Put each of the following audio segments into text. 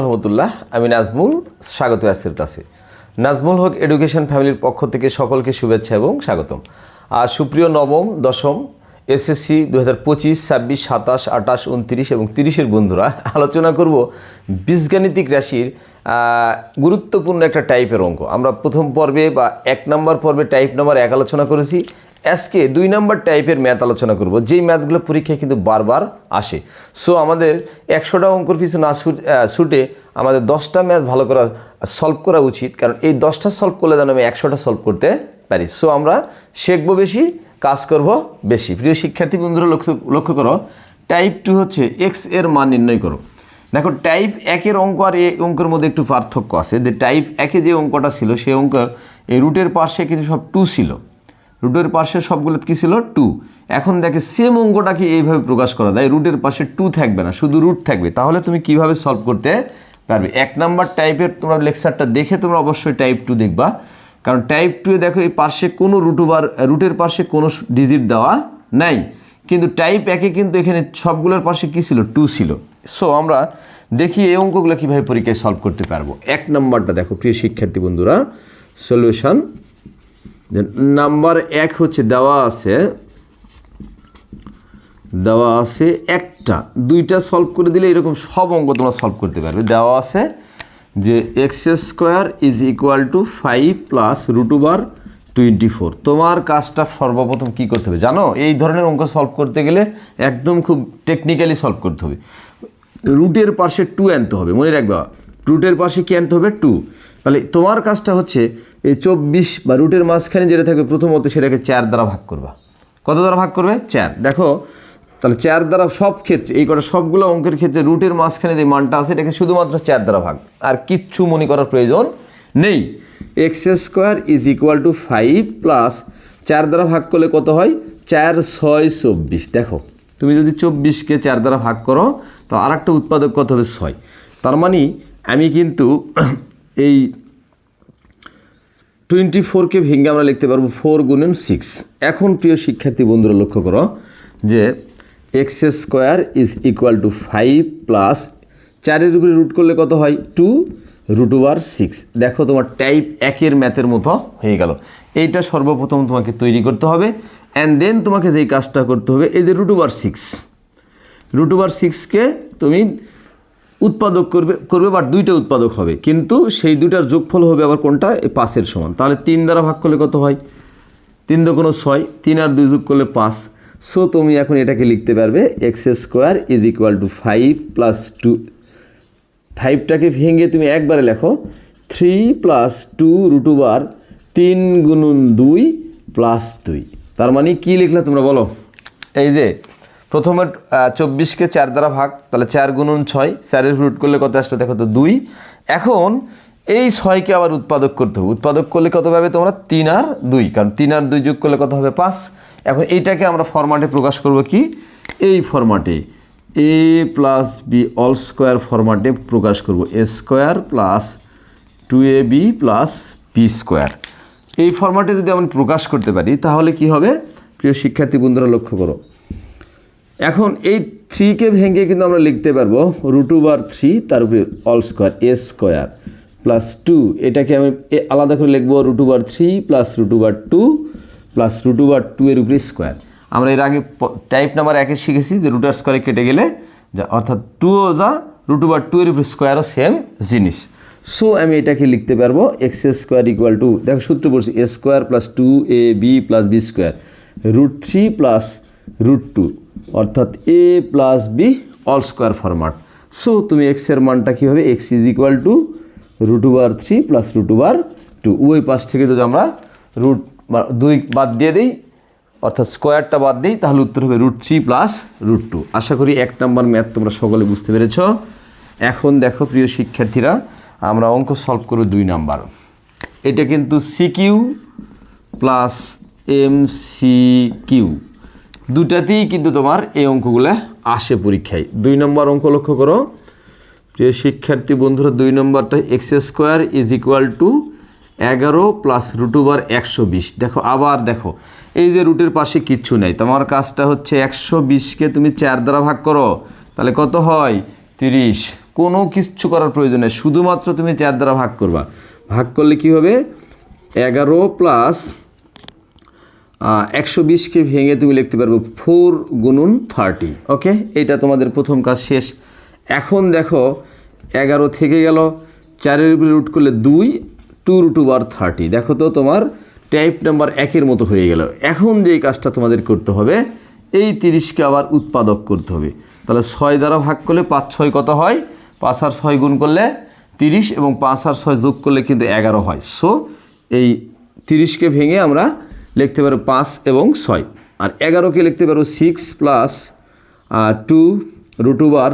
রহমতুল্লাহ, আমি নাজমুল, স্বাগত আজকের ক্লাসে নাজমুল হক এডুকেশন ফ্যামিলির পক্ষ থেকে সকলকে শুভেচ্ছা এবং স্বাগতম। আর সুপ্রিয় নবম, দশম, এসএসসি দু হাজার পঁচিশ, ছাব্বিশ, সাতাশ, আঠাশ, উনত্রিশ এবং তিরিশের বন্ধুরা, আলোচনা করব বীজগাণিতিক রাশির গুরুত্বপূর্ণ একটা টাইপের অঙ্ক। আমরা প্রথম পর্বে বা এক নম্বর পর্বে টাইপ নাম্বার এক আলোচনা করেছি। আজকে দুই নম্বর টাইপের ম্যাথ আলোচনা করব। যেই ম্যাথগুলো পরীক্ষায় কিন্তু বারবার আসে। সো আমাদের একশোটা অঙ্কর পিছু না ছুটে আমাদের দশটা ম্যাথ ভালো করা সলভ করা উচিত, কারণ এই দশটা সলভ করলে যেন আমি একশোটা সলভ করতে পারি। সো আমরা শিখব বেশি, কাজ করব বেশি। প্রিয় শিক্ষার্থী বন্ধুরা, লক্ষ্য লক্ষ্য করো টাইপ টু হচ্ছে এক্সের মান নির্ণয় করো। দেখো টাইপ একের অঙ্ক আর এই অঙ্কের মধ্যে একটু পার্থক্য আছে। যে টাইপ একে যে অঙ্কটা ছিল, সেই অঙ্ক এই রুটের পাশে কিন্তু সব টু ছিল। রুটের পাশে সবগুলো কী ছিল? টু এখন দেখে সেম অঙ্কটাকে এইভাবে প্রকাশ করা যায়? রুটের পাশে টু থাকবে না, শুধু রুট থাকবে। তাহলে তুমি কীভাবে সলভ করতে পারবে? এক নাম্বার টাইপের তোমরা লেকচারটা দেখে তোমরা অবশ্যই টাইপ টু দেখবা। কারণ টাইপ টুয়ে দেখো এই পাশে কোনো রুটুবার রুটের পাশে কোনো ডিজিট দেওয়া নাই। কিন্তু টাইপ একে কিন্তু এখানে সবগুলোর পাশে কী ছিল? টু ছিল। সো আমরা দেখি এই অঙ্কগুলো কীভাবে পরীক্ষায় সলভ করতে পারব। এক নাম্বারটা দেখো, প্রিয় শিক্ষার্থী বন্ধুরা সলিউশন নাম্বার এক হচ্ছে দেওয়া আছে দেওয়া আছে একটা। দুইটা সলভ করে দিলে এরকম সব অঙ্ক তোমরা সলভ করতে পারবে। দেওয়া আছে যে x square is equal to five plus root over twenty four তোমার কাজটা সর্বপ্রথম কী করতে হবে? জানো? এই ধরনের অঙ্ক সলভ করতে গেলে একদম খুব টেকনিক্যালি সলভ করতে হবে। রুটের পাশে টু আনতে হবে। মনে রাখবা রুটের পাশে কি আনতে হবে? টু তাহলে তোমার কাজটা হচ্ছে এই চব্বিশ বা রুটের মাঝখানে যেটা থাকবে প্রথমত সেটাকে চার দ্বারা ভাগ করবা। কত দ্বারা ভাগ করবে? চার। দেখো, তাহলে চার দ্বারা সব ক্ষেত্রে, এই কটা সবগুলো অঙ্কের ক্ষেত্রে রুটের মাঝখানে যে মানটা আছে, এটাকে শুধুমাত্র চার দ্বারা ভাগ। আর কিচ্ছু মনে করার প্রয়োজন নেই। X square is equal to five plus চার দ্বারা ভাগ করলে কত হয়? চার ছয় চব্বিশ। দেখো, তুমি যদি চব্বিশকে চার দ্বারা ভাগ করো, তো আর একটা উৎপাদক কত হবে? ছয়। তার মানে আমি কিন্তু এই টোয়েন্টি ফোরকে ভেঙে আমরা লিখতে পারব ফোর গুণন সিক্স। এখন প্রিয় শিক্ষার্থী বন্ধুরা, লক্ষ্য করো যে x square is equal to five plus চারের উপরে রুট করলে কত হয়? Two root over six. দেখো তোমার টাইপ একের ম্যাথের মতো হয়ে গেল। এইটা সর্বপ্রথম তোমাকে তৈরি করতে হবে অ্যান্ড দেন তোমাকে যেই কাজটা করতে হবে, এই যে root over six. Root over সিক্সকে তুমি উৎপাদক করবে করবে বা দুইটা উৎপাদক হবে। কিন্তু সেই দুইটার যোগফল হবে আবার কোনটা? পাঁচের সমান। তাহলে তিন দ্বারা ভাগ করলে কত হয়? তিন কোনো ছয়, তিন আর দুই যোগ করলে পাঁচ। সো তুমি এখন এটাকে লিখতে পারবে x square is equal to five plus two ফাইভটাকে ভেঙে তুমি একবারে লেখো three plus two root over তিন গুণুন দুই প্লাস দুই। তার মানে কী লিখলে তোমরা বলো? এই যে প্রথমে চব্বিশকে চার দ্বারা ভাগ, তাহলে চার গুণুন ছয়, চারের রুট করলে কত আসলো? দেখো তো, দুই। এখন এই ছয়কে আবার উৎপাদক করতে হবে। উৎপাদক করলে কত পাবে তোমরা? তিন আর দুই। কারণ তিন আর দুই যোগ করলে কত হবে? পাঁচ। এখন এইটাকে আমরা ফরম্যাটে প্রকাশ করব কি? এই ফরম্যাটে A plus B all square ফরম্যাটে প্রকাশ করব। A square plus two A B plus B square এই ফরম্যাটে যদি আমি প্রকাশ করতে পারি, তাহলে কি হবে? প্রিয় শিক্ষার্থী বন্ধুরা, লক্ষ্য করো। এখন এই থ্রিকে ভেঙে কিন্তু আমরা লিখতে পারব রুট ওভার থ্রি তার উপরে all square A square plus two এটাকে আমি আলাদা করে লিখব root over three plus root over two plus root over two এর উপরে স্কোয়ার আমরা এর আগে টাইপ নাম্বার একে শিখেছি যে রুটার স্কোয়ারে কেটে গেলে যা, অর্থাৎ টু ও যা রুট ওভার টু এর উপরে স্কোয়ারও সেম জিনিস। সো আমি এটাকে লিখতে পারব এক্স স্কোয়ার ইকুয়াল টু দেখো সূত্র পড়ছি A square plus two A B plus B square root three plus root two অর্থাৎ A plus B all square format so তুমি এক্সের মানটা কী হবে x is equal to root over three plus root over two উভয় পাশ থেকে যদি আমরা রুট দুই বাদ দিয়ে দিই, অর্থাৎ স্কোয়ারটা বাদ দিই, তাহলে উত্তর হবে root three plus root two আশা করি এক নম্বর ম্যাথ তোমরা সকলে বুঝতে পেরেছ। এখন দেখো প্রিয় শিক্ষার্থীরা, আমরা অঙ্ক সলভ করব দুই নাম্বার। এটা কিন্তু C Q plus M C Q দুটাতেই কিন্তু তোমার এই অঙ্কগুলো আসে পরীক্ষায়। দুই নম্বর অঙ্ক লক্ষ্য করো। প্রিয় শিক্ষার্থী বন্ধুরা, দুই নম্বরটা x square is equal to এগারো প্লাস রুট ওভার একশো বিশ। দেখো, আবার দেখো, এই যে রুটের পাশে কিচ্ছু নেই। তোমার কাজটা হচ্ছে একশো বিশকে তুমি চার দ্বারা ভাগ করো, তাহলে কত হয়? তিরিশ। কোনো কিচ্ছু করার প্রয়োজন নেই, শুধুমাত্র তুমি চার দ্বারা ভাগ করবা। ভাগ করলে কি হবে? এগারো প্লাস একশো বিশকে ভেঙে তুমি লিখতে পারব ফোর গুনুন থার্টি, ওকে? এটা তোমাদের প্রথম কাজ শেষ। এখন দেখো, এগারো থেকে গেল, চারের উপরে রুট করলে দুই টু রুট বার থার্টি দেখো তো তোমার টাইপ নাম্বার একের মতো হয়ে গেল। এখন যেই কাজটা তোমাদের করতে হবে, এই তিরিশকে আবার উৎপাদক করতে হবে। তাহলে ছয় দ্বারা ভাগ করলে পাঁচ ছয় কত হয়? পাঁচ আর ছয় গুণ করলে তিরিশ এবং পাঁচ আর ছয় যোগ করলে কিন্তু এগারো হয়। সো এই তিরিশকে ভেঙে আমরা লিখতে পারো পাঁচ এবং ছয়। আর এগারোকে লিখতে পারো six plus two root over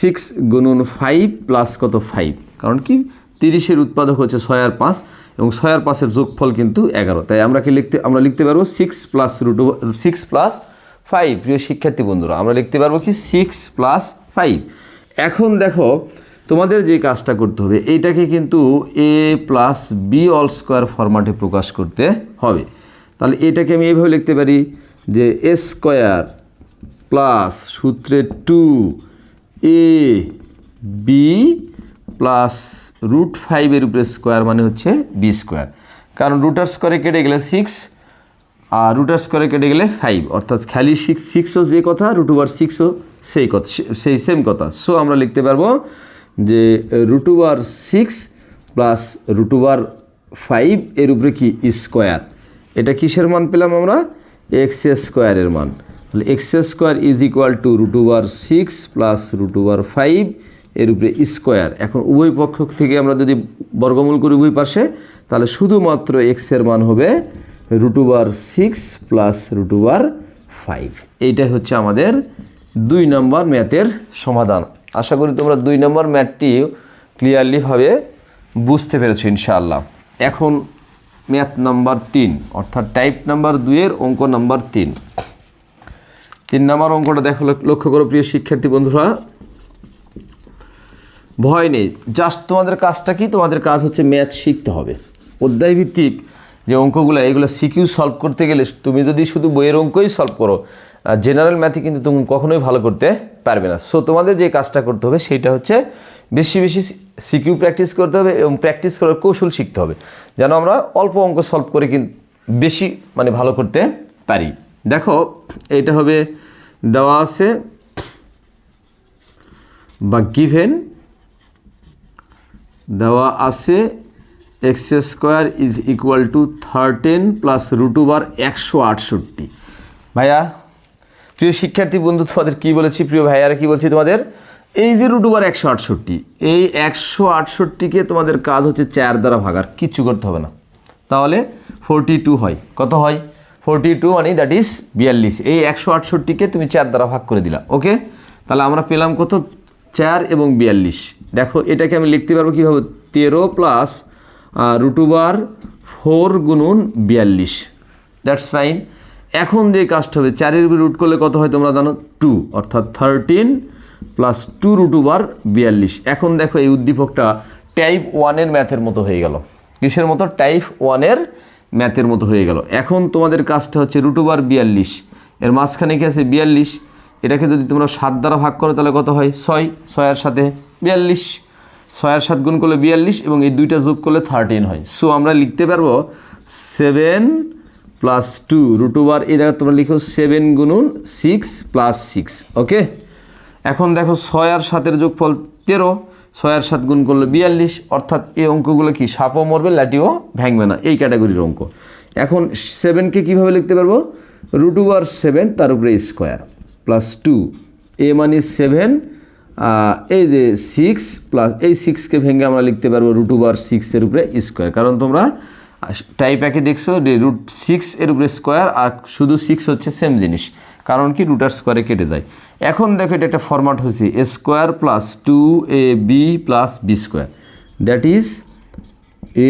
six গুণন ফাইভ প্লাস কত ফাইভ কারণ কি? তিরিশের উৎপাদক হচ্ছে ছয় আর পাঁচ এবং ছয় আর পাঁচের যোগফল কিন্তু এগারো। তাই আমরা কি লিখতে, আমরা লিখতে পারব six plus root six plus five প্রিয় শিক্ষার্থী বন্ধুরা, আমরা লিখতে পারব কি সিক্স প্লাস ফাইভ এখন দেখো, তোমাদের যে কাজটা করতে হবে এইটাকে কিন্তু A plus B all square ফরম্যাটে প্রকাশ করতে হবে। তাহলে এটাকে আমি এইভাবে লিখতে পারি যে এ স্কোয়ার প্লাস সূত্রে two A B plus root ফাইভের উপরে স্কোয়ার মানে হচ্ছে বি স্কোয়ার। কারণ রুটার স্কোয়ারে কেটে গেলে সিক্স, আর রুটার স্কোয়ারে কেটে গেলে ফাইভ। অর্থাৎ খালি সিক্স, সিক্সও যে কথা, রুট ওভার সিক্সও সেই কথা সেই সেম কথা। সো আমরা লিখতে পারব যে root over six plus root over five এর উপরে কি? স্কোয়ার। এটা কিসের মান পেলাম আমরা? এক্স স্কোয়ারের মান। তাহলে x square is equal to root over six plus root over five এর উপরে স্কোয়ার এখন উভয় পক্ষ থেকে আমরা যদি বর্গমূল করি উভয় পাশে, তাহলে শুধুমাত্র এক্সের মান হবে root over six plus root over five এইটাই হচ্ছে আমাদের দুই নম্বর ম্যাথের সমাধান। আশা করি তোমরা দুই নম্বর ম্যাথটি ক্লিয়ারলিভাবে বুঝতে পেরেছ ইনশাআল্লাহ। এখন ম্যাথ নাম্বার তিন, অর্থাৎ টাইপ নাম্বার দুইয়ের অঙ্ক নাম্বার তিন। তিন নম্বর অঙ্কটা দেখো লক্ষ্য করো প্রিয় শিক্ষার্থী বন্ধুরা। ভয় নেই জাস্ট তোমাদের কাজটা কি? তোমাদের কাজ হচ্ছে ম্যাথ শিখতে হবে। অধ্যায়ভিত্তিক যে অঙ্কগুলো, এগুলো সিকিউ সলভ করতে গেলে তুমি যদি শুধু বইয়ের অঙ্কই সলভ করো জেনারেল ম্যাথে কিন্তু তুমি কখনোই ভালো করতে পারবে না। সো তোমাদের যে কাজটা করতে হবে, সেটা হচ্ছে বেশি বেশি সিকিউ প্র্যাকটিস করতে হবে এবং প্র্যাকটিস করার কৌশল শিখতে হবে, যেন আমরা অল্প অঙ্ক সলভ করে কিন্তু বেশি মানে ভালো করতে পারি। দেখো, এটা হবে, দেওয়া আছে, বা গিভেন দেওয়া আছে x square is equal to thirteen plus root over একশো আটষট্টি। ভাইয়া, প্রিয় শিক্ষার্থী বন্ধু, তোমাদের কী বলেছি? প্রিয় ভাইয়ারা কী বলছি তোমাদের? এই যে রুট ওভার একশো আটষট্টি, এই একশো আটষট্টিকে তোমাদের কাজ হচ্ছে চার দ্বারা ভাগার, কিচ্ছু করতে হবে না। তাহলে ফোরটি টু হয়। কত হয়? ফোরটি টু মানে দ্যাট ইজ বিয়াল্লিশ। এই একশো আটষট্টিকে তুমি চার দ্বারা ভাগ করে দিলা, ওকে? তাহলে আমরা পেলাম কত? চার এবং বিয়াল্লিশ। দেখো, এটাকে আমি লিখতে পারব কীভাবে? তেরো প্লাস রুটুবার ফোর গুণুন বিয়াল্লিশ। দ্যাটস ফাইন এখন যে কাজটা হবে, চারের উপরে রুট করলে কত হয় তোমরা জানো? টু অর্থাৎ থার্টিন প্লাস টু রুটুবার বিয়াল্লিশ। এখন দেখো এই উদ্দীপকটা টাইপ ওয়ানের ম্যাথের মতো হয়ে গেল। কিসের মতো? টাইপ ওয়ানের ম্যাথের মতো হয়ে গেল। এখন তোমাদের কাজটা হচ্ছে রুটুবার বিয়াল্লিশ। এর মাঝখানে কি আছে? বিয়াল্লিশ। এটাকে যদি তোমরা সাত দ্বারা ভাগ করো, তাহলে কত হয়? ছয়। ছয়ের সাথে বিয়াল্লিশ। ছয়ের সাত গুণ করলে বিয়াল্লিশ এবং এই দুইটা যোগ করলে থার্টিন হয়। সো আমরা লিখতে পারব সেভেন প্লাস টু রুটুবার এই জায়গায় তোমরা লিখো সেভেন গুণুন সিক্স প্লাস সিক্স ওকে এখন দেখো ছয় আর সাতের যোগফল তেরো, ছয় আর সাত গুণ করল বিয়াল্লিশ, অর্থাৎ এই অঙ্কগুলো কি? সাপও মরবে, লাঠিও ভাঙবে না, এই ক্যাটাগরির অঙ্ক। এখন সেভেনকে কীভাবে লিখতে পারব? রুট ওভার সেভেন তার উপরে স্কোয়ার প্লাস টু এ মানে সেভেন এই যে সিক্স প্লাস এই সিক্সকে ভেঙে আমরা লিখতে পারব রুট ওভার সিক্সের উপরে স্কোয়ার কারণ তোমরা টাইপ একে দেখছ রুট সিক্স এর উপরে স্কোয়ার আর শুধু সিক্স হচ্ছে সেম জিনিস, কারণ কি রুটার স্কোয়ারে কেটে যায়। এখন দেখো এটা একটা ফরম্যাট হয়েছে A square plus two A B plus B square that is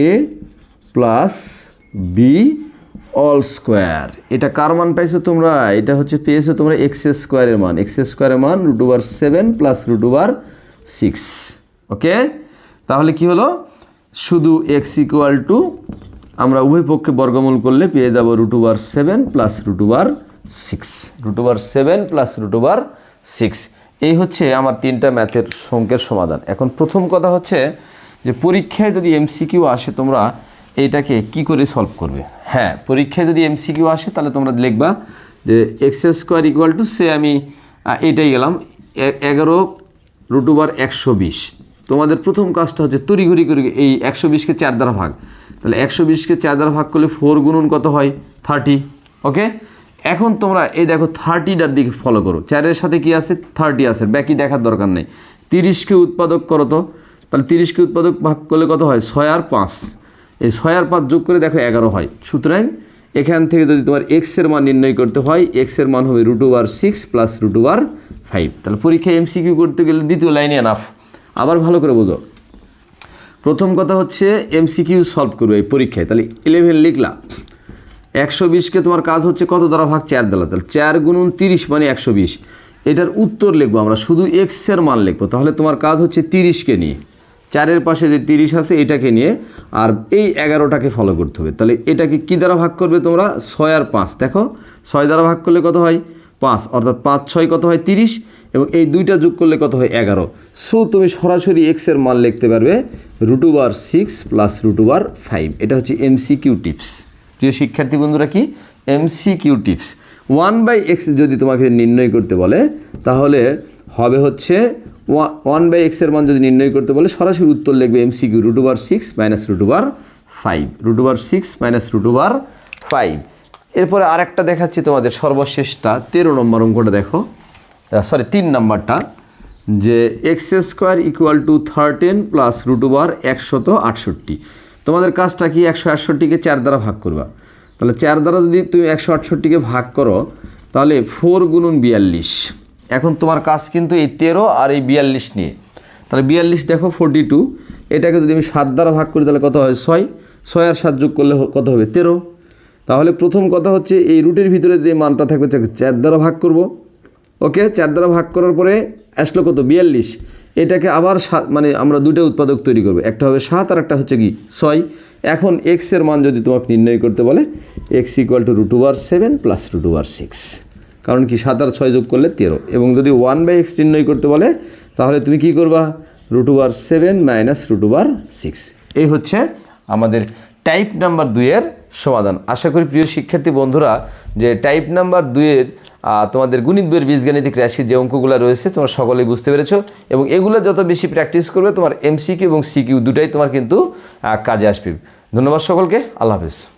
A plus B all square এটা কার মান পাইছো তোমরা? এটা হচ্ছে পেয়েছ তোমরা এক্স স্কোয়ারের মান। এক্স স্কোয়ারের মান root over seven plus root over six okay তাহলে কি হলো? শুধু এক্স ইকুয়াল টু আমরা উভয় পক্ষে বর্গমূল করলে পেয়ে যাব root over seven plus root over six root over seven plus root over six এই হচ্ছে আমার তিনটা ম্যাথের সংখ্যের সমাধান। এখন প্রথম কথা হচ্ছে যে পরীক্ষায় যদি এমসিকিউ আসে তোমরা এইটাকে কি করে সলভ করবে? হ্যাঁ পরীক্ষায় যদি এমসিকিউ আসে তাহলে তোমরা লিখবা যে এক্স স্কোয়ার ইকুয়াল টু সে আমি আহ, এইটাই গেলাম এগারো রুট ওভার একশো বিশ। তোমাদের প্রথম কাজটা হচ্ছে তড়িঘড়ি করে এই একশো বিশকে চার দ্বারা ভাগ। তাহলে একশো বিশকে চার দ্বারা ভাগ করলে ফোর গুণন কত হয়? থার্টি ওকে এখন তোমরা এই দেখো থার্টিটার দিকে ফলো করো। চারের সাথে কি আছে? থার্টি আছে, বাকি দেখার দরকার নেই। তিরিশকে উৎপাদক করো তো। তাহলে তিরিশকে উৎপাদক ভাগ করলে কত হয়? ছয় আর পাঁচ। এই ছয় আর পাঁচ যোগ করে দেখো এগারো হয়। সুতরাং এখান থেকে যদি তোমার এক্সের মান নির্ণয় করতে হয় এক্সের মান হবে root over six plus root over five তাহলে পরীক্ষায় এমসিকিউ করতে গেলে দ্বিতীয় লাইনে এনাফ আবার ভালো করে বোঝো। প্রথম কথা হচ্ছে এমসিকিউ সলভ করবে এই পরীক্ষায়। তাহলে ইলেভেন লিখলা। একশো বিশকে তোমার কাজ হচ্ছে কত দ্বারা ভাগ? চার দ্বারা। তাহলে চার গুণুন তিরিশ মানে একশো বিশ। এটার উত্তর লিখব আমরা, শুধু এক্সের মান লিখব। তাহলে তোমার কাজ হচ্ছে তিরিশকে নিয়ে। চারের পাশে যে তিরিশ আছে, এটাকে নিয়ে আর এই এগারোটাকে ফলো করতে হবে। তাহলে এটাকে কী দ্বারা ভাগ করবে তোমরা? ছয় আর পাঁচ। দেখো, ছয় দ্বারা ভাগ করলে কত হয়? পাঁচ। অর্থাৎ পাঁচ, ছয় কত হয়? তিরিশ। এবং এই দুইটা যোগ করলে কত হয়? এগারো। সো তুমি সরাসরি এক্সের মান লিখতে পারবে। Root over six plus root over five এটা হচ্ছে এমসিকিউ টিপস প্রিয় শিক্ষার্থী বন্ধুরা কি? MCQ tips one by x যদি তোমাকে নির্ণয় করতে বলে, তাহলে হবে হচ্ছে ওয়ান বাই এক্সের মান যদি নির্ণয় করতে বলে, সরাসরি উত্তর লিখবে MCQ root over six minus root over five root over six minus root over five এরপরে আরেকটা দেখাচ্ছি তোমাদের সর্বশেষটা, তেরো নম্বর অঙ্কটা দেখো। সরি তিন নম্বরটা, যে x square equal to thirteen plus root over একশত আটষট্টি। তোমাদের কাজটা কি একশো আটষট্টিকে চার দ্বারা ভাগ করবা? তাহলে চার দ্বারা যদি তুমি একশো আটষট্টিকে ভাগ করো, তাহলে ফোর গুণুন বিয়াল্লিশ। এখন তোমার কাজ কিন্তু এই তেরো আর এই বিয়াল্লিশ নিয়ে। তাহলে বিয়াল্লিশ দেখো ফোরটি টু এটাকে যদি আমি সাত দ্বারা ভাগ করি, তাহলে কত হয়? ছয়। ছয় আর সাত যোগ করলে কত হবে? তেরো। তাহলে প্রথম কথা হচ্ছে এই রুটের ভিতরে যে মানটা থাকবে চার দ্বারা ভাগ করব। ওকে? চার দ্বারা ভাগ করার পরে আসলো কত? বিয়াল্লিশ। এটাকে আবার মানে আমরা দুটো উৎপাদক তৈরি করব। একটা হবে সাত, আর একটা হচ্ছে কি, ছয়। এখন এক্সের মান যদি তোমাকে নির্ণয় করতে বলে x equal to root over seven plus root over six কারণ কি, সাত আর ছয় যোগ করলে তেরো। এবং যদি ওয়ান বাই এক্স নির্ণয় করতে বলে, তাহলে তুমি কি করবা? Root over seven minus root over six এই হচ্ছে আমাদের টাইপ নাম্বার দুইয়ের সমাধান। আশা করি প্রিয় শিক্ষার্থী বন্ধুরা, যে টাইপ নাম্বার দুইয়ের তোমাদের গণিত বইয়ের বীজগাণিতিক রাশির যে অঙ্কগুলো রয়েছে, তোমরা সকলেই বুঝতে পেরেছ। এবং এগুলো যত বেশি প্র্যাকটিস করবে, তোমার এমসিকিউ এবং সিকিউ দুটাই তোমার কিন্তু কাজে আসবে। ধন্যবাদ সকলকে। আল্লাহ হাফিজ।